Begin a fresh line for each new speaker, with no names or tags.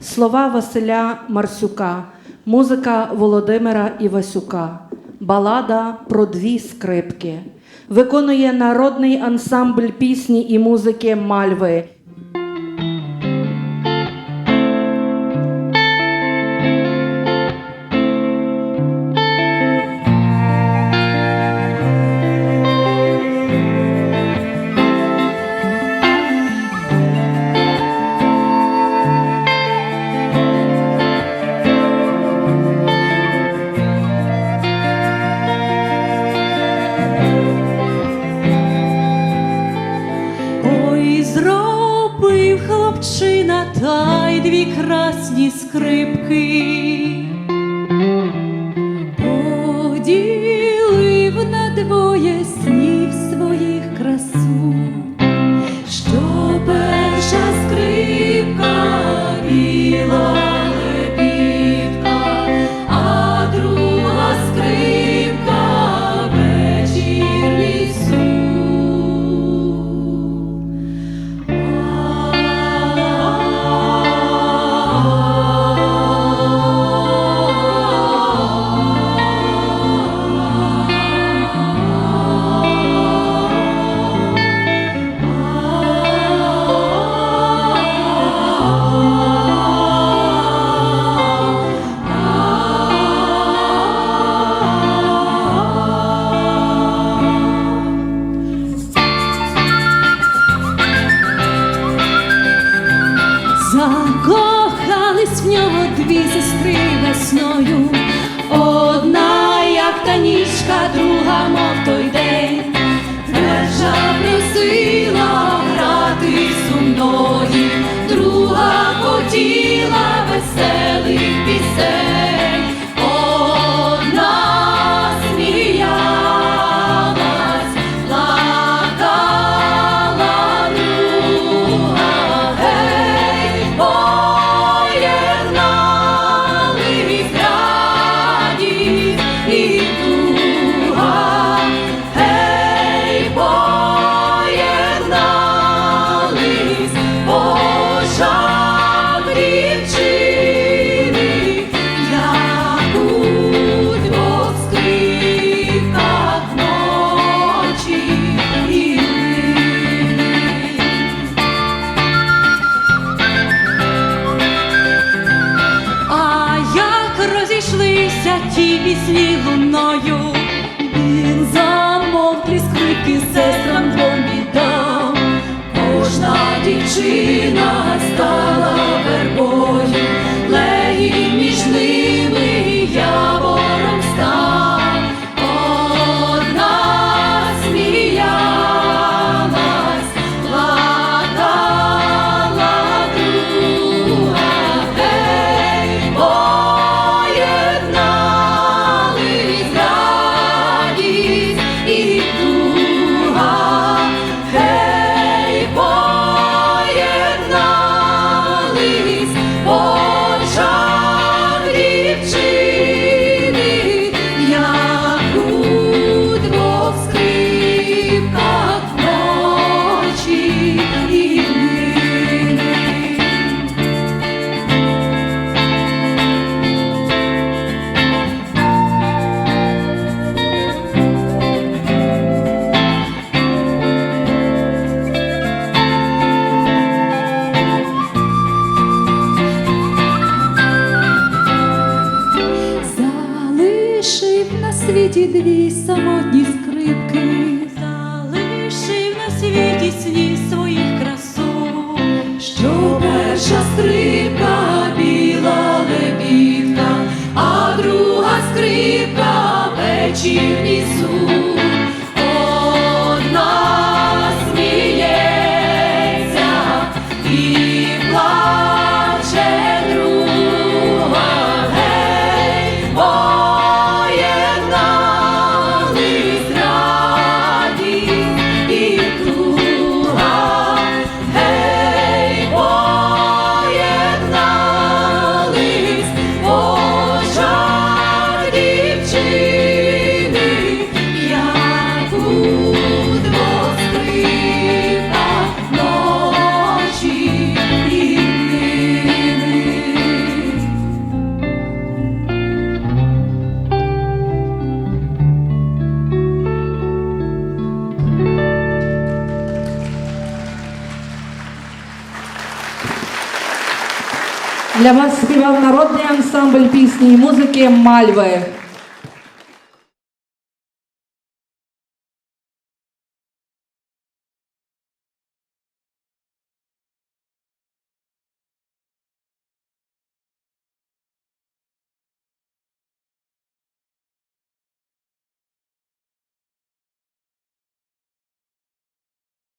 слова Василя Марсюка, музика Володимира Івасюка, балада про дві скрипки, виконує народний ансамбль пісні і музики Мальви.
хлопчина та й дві красні скрипки. пісні луною, він замов крізь крики сестрам двом віддав, кожна дівчина стала. Залишив на світі дві самотні скрипки, залишив на світі сні своїх красок, що перша скрипка.
Для вас співав народний ансамбль пісні і музики Мальви.